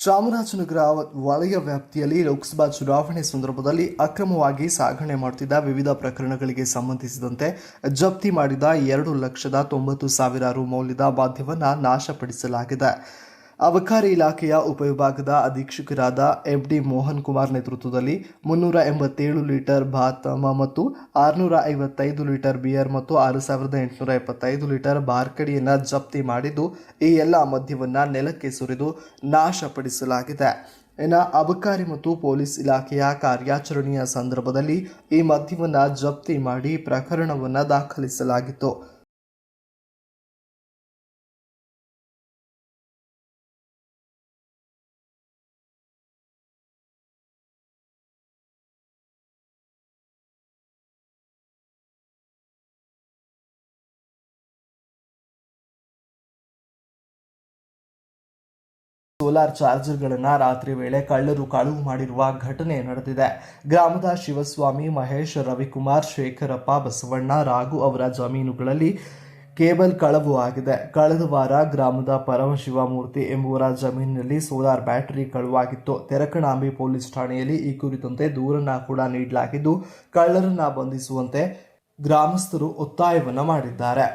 ಚಾಮರಾಜನಗರ ವಲಯ ವ್ಯಾಪ್ತಿಯಲ್ಲಿ ಲೋಕಸಭಾ ಚುನಾವಣೆ ಸಂದರ್ಭದಲ್ಲಿ ಅಕ್ರಮವಾಗಿ ಸಾಗಣೆ ಮಾಡುತ್ತಿದ್ದ ವಿವಿಧ ಪ್ರಕರಣಗಳಿಗೆ ಸಂಬಂಧಿಸಿದಂತೆ ಜಪ್ತಿ ಮಾಡಿದ ಎರಡು ಲಕ್ಷದ ತೊಂಬತ್ತು ಸಾವಿರ ರು ಮೌಲ್ಯದ ಬಾಧ್ಯವನ್ನ ನಾಶಪಡಿಸಲಾಗಿದೆ. ಅಬಕಾರಿ ಇಲಾಖೆಯ ಉಪವಿಭಾಗದ ಅಧೀಕ್ಷಕರಾದ ಎಫ್ ಡಿ ಮೋಹನ್ ಕುಮಾರ್ ನೇತೃತ್ವದಲ್ಲಿ ಮುನ್ನೂರ ಎಂಬತ್ತೇಳು ಲೀಟರ್ ಭಾತಮ ಮತ್ತು ಆರುನೂರ ಐವತ್ತೈದು ಲೀಟರ್ ಬಿಯರ್ ಮತ್ತು ಆರು ಸಾವಿರದ ಎಂಟುನೂರ ಎಪ್ಪತ್ತೈದು ಲೀಟರ್ ಬಾರ್ಕಡಿಯನ್ನು ಜಪ್ತಿ ಮಾಡಿದ್ದು, ಈ ಎಲ್ಲ ಮದ್ಯವನ್ನು ನೆಲಕ್ಕೆ ಸುರಿದು ನಾಶಪಡಿಸಲಾಗಿದೆ. ಇನ್ನು ಅಬಕಾರಿ ಮತ್ತು ಪೊಲೀಸ್ ಇಲಾಖೆಯ ಕಾರ್ಯಾಚರಣೆಯ ಸಂದರ್ಭದಲ್ಲಿ ಈ ಮದ್ಯವನ್ನು ಜಪ್ತಿ ಮಾಡಿ ಪ್ರಕರಣವನ್ನು ದಾಖಲಿಸಲಾಗಿತ್ತು. ಸೋಲಾರ್ ಚಾರ್ಜರ್ಗಳನ್ನು ರಾತ್ರಿ ವೇಳೆ ಕಳ್ಳರು ಕಳುವು ಮಾಡಿರುವ ಘಟನೆ ನಡೆದಿದೆ. ಗ್ರಾಮದ ಶಿವಸ್ವಾಮಿ, ಮಹೇಶ್, ರವಿಕುಮಾರ್, ಶೇಖರಪ್ಪ, ಬಸವಣ್ಣ, ರಾಘು ಅವರ ಜಮೀನುಗಳಲ್ಲಿ ಕೇಬಲ್ ಕಳವು ಆಗಿದೆ. ಕಳೆದ ವಾರ ಗ್ರಾಮದ ಪರಮಶಿವಮೂರ್ತಿ ಎಂಬುವರ ಜಮೀನಿನಲ್ಲಿ ಸೋಲಾರ್ ಬ್ಯಾಟರಿ ಕಳುವಾಗಿತ್ತು. ತೆರಕಣಾಂಬಿ ಪೊಲೀಸ್ ಠಾಣೆಯಲ್ಲಿ ಈ ಕುರಿತಂತೆ ದೂರನ್ನು ಕೂಡ ನೀಡಲಾಗಿದ್ದು, ಕಳ್ಳರನ್ನ ಬಂಧಿಸುವಂತೆ ಗ್ರಾಮಸ್ಥರು ಒತ್ತಾಯವನ್ನು ಮಾಡಿದ್ದಾರೆ.